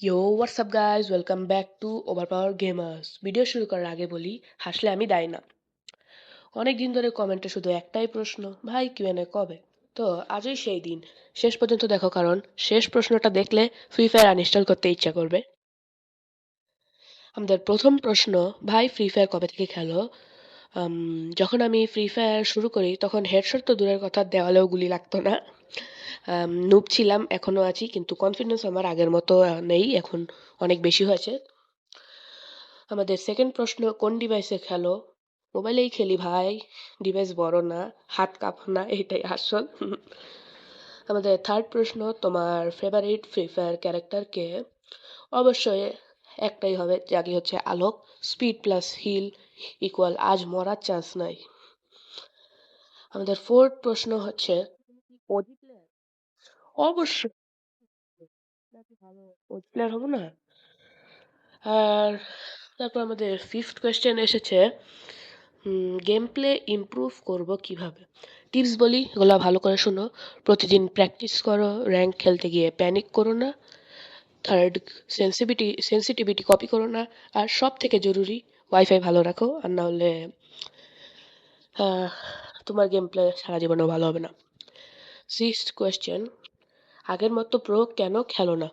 Yo WhatsApp guys welcome back to overpower gamers video শুরু করার আগে বলি, হাসলে আমি দায় না। অনেক দিন ধরে কমেন্টে শুধু একটাই প্রশ্ন, ভাই কিউএনএ কবে? তো, আজই সেই দিন। শেষ পর্যন্ত দেখো, কারণ শেষ প্রশ্নটা দেখলে ফ্রি ফায়ার আনইনস্টল করতে ইচ্ছা করবে। আমাদের প্রথম প্রশ্ন, ভাই ফ্রি ফায়ার কবে থেকে খেলো? যখন আমি ফ্রি ফায়ার শুরু করি, তখন হেডশট তো দূরের কথা, দেওয়ালেও গুলি লাগতো না। নুব ছিলাম, এখনও আছি, কিন্তু কনফিডেন্স আমার আগের মতো নেই, এখন অনেক বেশি হয়েছে। আমাদের সেকেন্ড প্রশ্ন, কোন ডিভাইসে খেলো? মোবাইলেই খেলি ভাই ডিভাইস বড় না, হাত কাঁপ না, এটাই আসল। আমাদের থার্ড প্রশ্ন, তোমার ফেভারিট ফ্রি ফায়ার ক্যারেক্টার কে? অবশ্যই একটাই হবে যাকে হচ্ছে Alok speed plus heal equal আজ মরার চান্স নাই। আমাদের ফোর্থ প্রশ্ন হচ্ছে অবশ্যই। ওজি প্লেয়ার হব না? আর তারপর আমাদের ফিফথ কোয়েশ্চেন এসেছে গেম প্লে ইমপ্রুভ করব কীভাবে? টিপস বলি, এগুলো ভালো করে শোনো। প্রতিদিন প্র্যাকটিস করো র্যাঙ্ক খেলতে গিয়ে প্যানিক করো না। থার্ড সেন্সিভিটি সেন্সিটিভিটি কপি করো না। আর সব থেকে জরুরি ওয়াইফাই ভালো রাখো, আর না হলে তোমার গেম প্লে সারা জীবনেও ভালো হবে না। সিক্সথ কোয়েশ্চেন আগের মতো প্রো কেন খেলো না?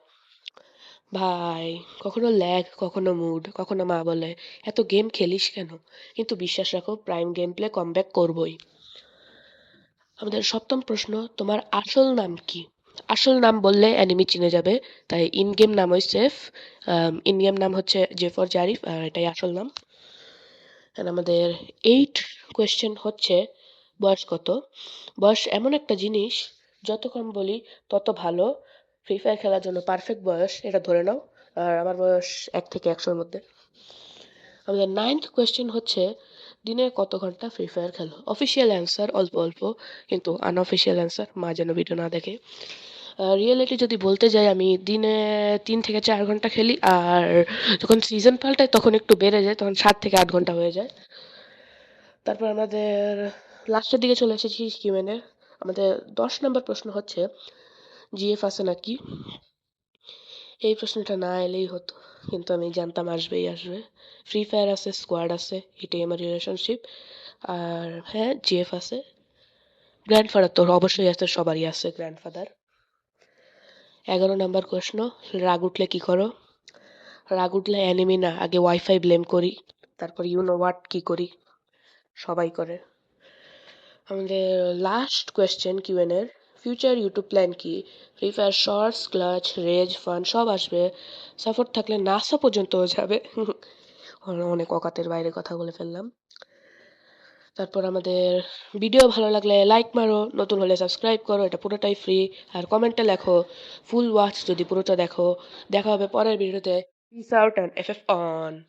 ভাই, কখনো ল্যাগ কখনো মুড কখনো মা বলে, এত গেম খেলিস কেন? কিন্তু বিশ্বাস রাখো প্রাইম গেম প্লে কমব্যাক করবই। আমাদের সপ্তম প্রশ্ন, তোমার আসল নাম কি? আসল নাম বললে অ্যানিমি চিনে যাবে, তাই ইন গেম নাম ওই সেফ ইন গেম নাম হচ্ছে জেফর জারিফ আর এটাই আসল নাম। আমাদের এইট কোয়েশ্চেন হচ্ছে, বয়স কত? বয়স এমন একটা জিনিস যত কম বলি, তত ভালো। ফ্রি ফায়ার খেলার জন্য পারফেক্ট বয়স, এটা ধরে নাও। আর আমার বয়স এক থেকে একশোর মধ্যে। আমাদের নাইন্থ কোয়েশ্চেন হচ্ছে, দিনে কত ঘণ্টা ফ্রি ফায়ার খেলো? অফিসিয়াল অ্যান্সার অল্প অল্প, কিন্তু আনঅফিসিয়াল অ্যান্সার মা যেন ভিডিও না দেখে। রিয়েলিটি যদি বলতে যাই, আমি দিনে তিন থেকে চার ঘণ্টা খেলি, আর যখন সিজন পাল্টায়, তখন একটু বেড়ে যায়, তখন সাত থেকে আট ঘণ্টা হয়ে যায়। তারপর আমাদের লাস্টের দিকে চলে এসেছি কিউএনের আমাদের দশ নম্বর প্রশ্ন হচ্ছে, জিএফ আছে নাকি? এই প্রশ্নটা না এলেই হতো, কিন্তু আমি জানতাম আসবেই আসবে। ফ্রি ফায়ার আছে, স্কোয়াড আছে, এটাই আমার রিলেশনশিপ আর হ্যাঁ জিএফ আছে। গ্র্যান্ডফাদার তো অবশ্যই আছে, সবারই আছে গ্র্যান্ডফাদার এগারো নম্বর প্রশ্ন, রাগ উঠলে কী করো? রাগ উঠলে অ্যানিমি না, আগে ওয়াইফাই ব্লেম করি, তারপর ইউনো হোয়াট কী করি? সবাই করে। আমাদের লাস্ট কোয়েশ্চেন কিউএনের ফিউচার ইউটিউব প্ল্যান কি? Free Fire shorts clutch rage fun সব আসবে। সাপোর্ট থাকলে নাসা পর্যন্ত যাবে। অনেক অকাতের বাইরে কথা বলে ফেললাম। তারপর আমাদের ভিডিও ভালো লাগলে লাইক মারো, নতুন হলে সাবস্ক্রাইব করো, এটা পুরোটাই ফ্রি আর কমেন্টে লেখো ফুল ওয়াচ যদি পুরোটা দেখো। দেখা হবে পরের ভিডিওতে peace out and F F on